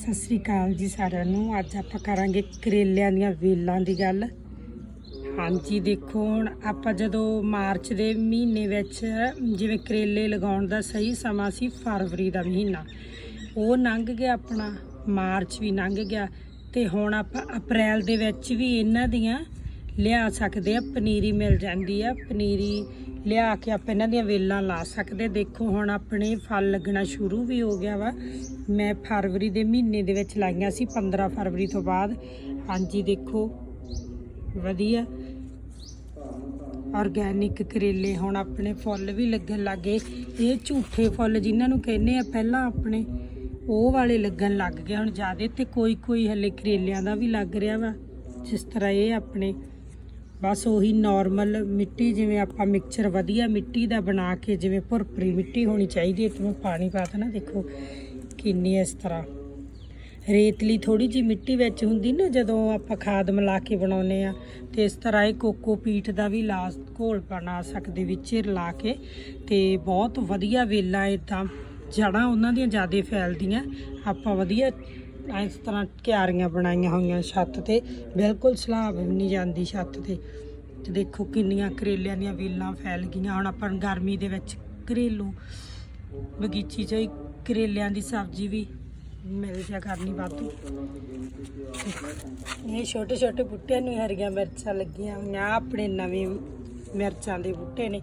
ਸਤਿ ਸ੍ਰੀ ਅਕਾਲ ਜੀ ਸਾਰਿਆਂ ਨੂੰ। ਅੱਜ ਆਪਾਂ ਕਰਾਂਗੇ ਕਰੇਲਿਆਂ ਦੀਆਂ ਵੇਲਾਂ ਦੀ ਗੱਲ। ਹਾਂਜੀ, ਦੇਖੋ ਹੁਣ ਆਪਾਂ ਜਦੋਂ ਮਾਰਚ ਦੇ ਮਹੀਨੇ ਵਿੱਚ ਜਿਵੇਂ ਕਰੇਲੇ ਲਗਾਉਣ ਦਾ ਸਹੀ ਸਮਾਂ ਸੀ ਫਰਵਰੀ ਦਾ ਮਹੀਨਾ, ਉਹ ਲੰਘ ਗਿਆ ਆਪਣਾ, ਮਾਰਚ ਵੀ ਲੰਘ ਗਿਆ ਤੇ ਹੁਣ ਆਪਾਂ ਅਪ੍ਰੈਲ ਦੇ ਵਿੱਚ ਵੀ ਇਹਨਾਂ ਦੀਆਂ ਲਿਆ ਸਕਦੇ ਆ, ਪਨੀਰੀ ਮਿਲ ਜਾਂਦੀ ਆ, ਪਨੀਰੀ ਲਿਆ ਕੇ ਆਪਾਂ ਇਹਨਾਂ ਦੀਆਂ ਵੇਲਾਂ ਲਾ ਸਕਦੇ। ਦੇਖੋ, ਹੁਣ ਆਪਣੇ ਫਲ ਲੱਗਣਾ ਸ਼ੁਰੂ ਵੀ ਹੋ ਗਿਆ ਵਾ। ਮੈਂ ਫਰਵਰੀ ਦੇ ਮਹੀਨੇ ਦੇ ਵਿੱਚ ਲਾਈਆਂ ਸੀ 15 ਫਰਵਰੀ ਤੋਂ ਬਾਅਦ। ਹਾਂਜੀ, ਦੇਖੋ, ਵਧੀਆ। ਆਰਗੈਨਿਕ ਕਰੇਲੇ ਹੁਣ ਆਪਣੇ ਫੁੱਲ ਵੀ ਲੱਗਣ ਲੱਗੇ ਇਹ ਝੂਠੇ ਫੁੱਲ ਜਿਨ੍ਹਾਂ ਨੂੰ ਕਹਿੰਦੇ ਆ, ਪਹਿਲਾਂ ਆਪਣੇ ਉਹ ਵਾਲੇ ਲੱਗਣ ਲੱਗ ਗਏ ਹੁਣ ਜਿਆਦੇ ਤੇ ਕੋਈ ਕੋਈ ਹਲੇ ਕਰੇਲਿਆਂ ਦਾ ਵੀ ਲੱਗ ਰਿਹਾ ਵਾ। ਜਿਸ ਤਰ੍ਹਾਂ ਇਹ ਆਪਣੇ ਬਸ ਉਹੀ ਨਾਰਮਲ ਮਿੱਟੀ ਜਿਵੇਂ ਆਪਾਂ ਮਿਕਸਚਰ ਵਧੀਆ ਮਿੱਟੀ ਦਾ ਬਣਾ ਕੇ ਜਿਵੇਂ ਭੁਰਪਰੀ ਮਿੱਟੀ ਹੋਣੀ ਚਾਹੀਦੀ ਹੈ ਤੇ ਮੈਂ ਪਾਣੀ ਪਾਤਾ ਨਾ ਦੇਖੋ ਕਿੰਨੀ ਇਸ ਤਰ੍ਹਾਂ। ਰੇਤਲੀ ਥੋੜੀ ਜੀ ਮਿੱਟੀ ਵਿੱਚ ਹੁੰਦੀ ਨਾ ਜਦੋਂ ਆਪਾਂ ਖਾਦ ਮਿਲਾ ਕੇ ਬਣਾਉਨੇ ਆ ਤੇ ਇਸ ਤਰ੍ਹਾਂ ਇਹ ਕੋਕੋ ਪੀਠ ਦਾ ਵੀ ਲਾਸ ਘੋਲ ਬਣਾ ਸਕਦੇ, ਵਿੱਚ ਰਲਾ ਕੇ, ਤੇ ਬਹੁਤ ਵਧੀਆ ਵੇਲਾ ਇਦਾਂ ਜੜਾਂ ਉਹਨਾਂ ਦੀਆਂ ਜ਼ਿਆਦਾ ਫੈਲਦੀਆਂ, ਆਪਾਂ ਵਧੀਆ ਇਸ ਤਰ੍ਹਾਂ ਕਿਆਰੀਆਂ ਬਣਾਈਆਂ ਹੋਈਆਂ ਛੱਤ ਤੇ। ਬਿਲਕੁਲ ਸਲਾਬ ਵੀ ਨਹੀਂ ਜਾਂਦੀ ਛੱਤ ਤੇ। ਤੇ ਦੇਖੋ ਕਿੰਨੀਆਂ ਕਰੇਲਿਆਂ ਦੀਆਂ ਵੇਲਾਂ ਫੈਲ ਗਈਆਂ। ਹੁਣ ਆਪਾਂ ਗਰਮੀ ਦੇ ਵਿੱਚ ਕਰੇਲੂ ਬਗੀਚੀ 'ਚ ਹੀ ਕਰੇਲਿਆਂ ਦੀ ਸਬਜ਼ੀ ਵੀ ਮਿਲ ਜਾ ਕਰਨੀ ਵਾਧੂ। ਇਹ ਛੋਟੇ ਛੋਟੇ ਬੂਟਿਆਂ ਨੂੰ ਹਰੀਆਂ ਮਿਰਚਾਂ ਲੱਗੀਆਂ ਹੋਈਆਂ। ਆਪਣੇ ਨਵੇਂ ਮਿਰਚਾਂ ਦੇ ਬੂਟੇ ਨੇ।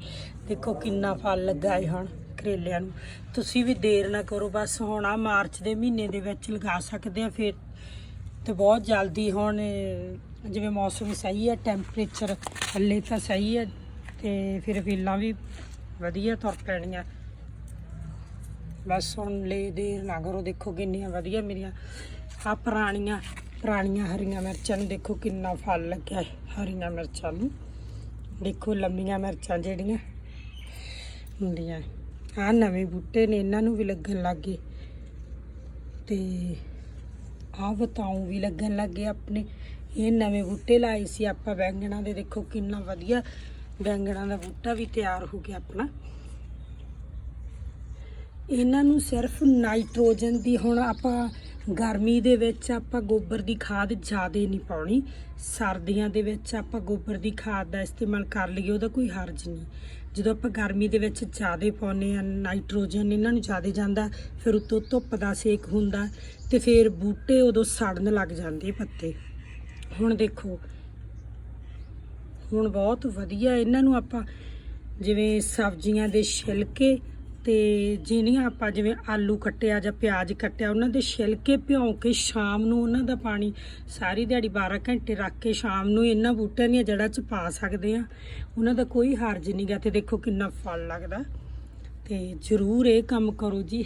ਦੇਖੋ ਕਿੰਨਾ ਫਲ ਲੱਗਾ ਹੈ ਹੁਣ। ਕਰੇਲਿਆਂ ਨੂੰ। ਤੁਸੀਂ ਵੀ ਦੇਰ ਨਾ ਕਰੋ, ਬਸ ਹੁਣ ਆ ਮਾਰਚ ਦੇ ਮਹੀਨੇ ਦੇ ਵਿੱਚ ਲਗਾ ਸਕਦੇ ਆ, ਫਿਰ ਤੇ ਬਹੁਤ ਜਲਦੀ ਹੁਣ, ਜਿਵੇਂ ਮੌਸਮ ਸਹੀ ਹੈ ਟੈਂਪਰੇਚਰ ਹੱਲੇ ਤਾਂ ਸਹੀ ਹੈ ਤੇ ਫਿਰ ਵੇਲਾਂ ਵੀ ਵਧੀਆ ਤੁਰ ਪੈਣੀਆਂ। ਬਸ ਹੁਣ ਲਈ ਦੇਰ ਨਾ ਕਰੋ, ਦੇਖੋ ਕਿੰਨੀਆਂ ਵਧੀਆ ਮੇਰੀਆਂ ਆ ਪੁਰਾਣੀਆਂ ਪੁਰਾਣੀਆਂ ਹਰੀਆਂ ਮਿਰਚਾਂ ਨੂੰ ਦੇਖੋ ਕਿੰਨਾ ਫਲ ਲੱਗਿਆ ਹਰੀਆਂ ਮਿਰਚਾਂ ਨੂੰ। ਦੇਖੋ ਲੰਮੀਆਂ ਮਿਰਚਾਂ ਜਿਹੜੀਆਂ ਹੁੰਦੀਆਂ ਆ ਨਵੇਂ ਬੂਟੇ ਨੇ, ਇਹਨਾਂ ਨੂੰ ਵੀ ਲੱਗਣ ਲੱਗ ਗਏ। ਤੇ ਆ ਬਤਾਉ ਵੀ ਲੱਗਣ ਲੱਗ ਗਏ ਆਪਣੇ। ਇਹ ਨਵੇਂ ਬੂਟੇ ਲਾਏ ਸੀ ਆਪਾਂ ਬੈਂਗਣਾ ਦੇ। ਦੇਖੋ ਕਿੰਨਾ ਵਧੀਆ ਬੈਂਗਣਾ ਦਾ ਬੂਟਾ ਵੀ ਤਿਆਰ ਹੋ ਗਿਆ ਆਪਣਾ। ਇਹਨਾਂ ਨੂੰ ਸਿਰਫ ਨਾਈਟ੍ਰੋਜਨ ਦੀ ਹੁਣ ਆਪਾਂ ਗਰਮੀ ਦੇ ਵਿੱਚ ਆਪਾਂ ਗੋਬਰ ਦੀ ਖਾਦ ਜ਼ਿਆਦਾ ਨਹੀਂ ਪਾਉਣੀ। ਸਰਦੀਆਂ ਦੇ ਵਿੱਚ ਆਪਾਂ ਗੋਬਰ ਦੀ ਖਾਦ ਦਾ ਇਸਤੇਮਾਲ ਕਰ ਲਈਏ, ਉਹਦਾ ਕੋਈ ਹਰਜ ਨਹੀਂ। ਜਦੋਂ ਆਪਾਂ ਗਰਮੀ ਦੇ ਵਿੱਚ ਜ਼ਿਆਦਾ ਪਾਉਨੇ ਆ ਨਾਈਟ੍ਰੋਜਨ ਇਹਨਾਂ ਨੂੰ ਜ਼ਿਆਦਾ ਜਾਂਦਾ, ਫਿਰ ਉਤੋਂ ਧੁੱਪ ਦਾ ਸੇਕ ਹੁੰਦਾ ਤੇ ਫਿਰ ਬੂਟੇ ਉਦੋਂ ਸੜਨ ਲੱਗ ਜਾਂਦੇ ਪੱਤੇ। ਹੁਣ ਦੇਖੋ, ਹੁਣ ਬਹੁਤ ਵਧੀਆ ਇਹਨਾਂ ਨੂੰ ਆਪਾਂ ਜਿਵੇਂ ਸਬਜ਼ੀਆਂ ਦੇ ਛਿਲਕੇ ਤੇ ਜਿਹੜੀਆਂ ਆਪਾਂ ਜਿਵੇਂ ਆਲੂ ਕੱਟਿਆ ਜਾਂ ਪਿਆਜ਼ ਕੱਟਿਆ, ਉਹਨਾਂ ਦੇ ਛਿਲਕੇ ਭਿਉਂ ਕੇ ਸ਼ਾਮ ਨੂੰ ਉਹਨਾਂ ਦਾ ਪਾਣੀ ਸਾਰੀ ਦਿਹਾੜੀ 12 ਘੰਟੇ ਰੱਖ ਕੇ ਸ਼ਾਮ ਨੂੰ ਇਹਨਾਂ ਬੂਟਿਆਂ ਦੀਆਂ ਜੜ੍ਹਾਂ 'ਚ ਪਾ ਸਕਦੇ ਆ ਉਹਨਾਂ ਦਾ ਕੋਈ ਹਰਜ ਨਹੀਂਗਾ ਤੇ ਦੇਖੋ ਕਿੰਨਾ ਫਲ ਲੱਗਦਾ। ਤੇ ਜ਼ਰੂਰ ਇਹ ਕੰਮ ਕਰੋ ਜੀ।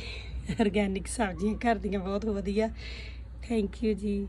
ਆਰਗੈਨਿਕ ਸਬਜ਼ੀਆਂ ਘਰ ਦੀਆਂ ਬਹੁਤ ਵਧੀਆ। ਥੈਂਕ ਯੂ ਜੀ।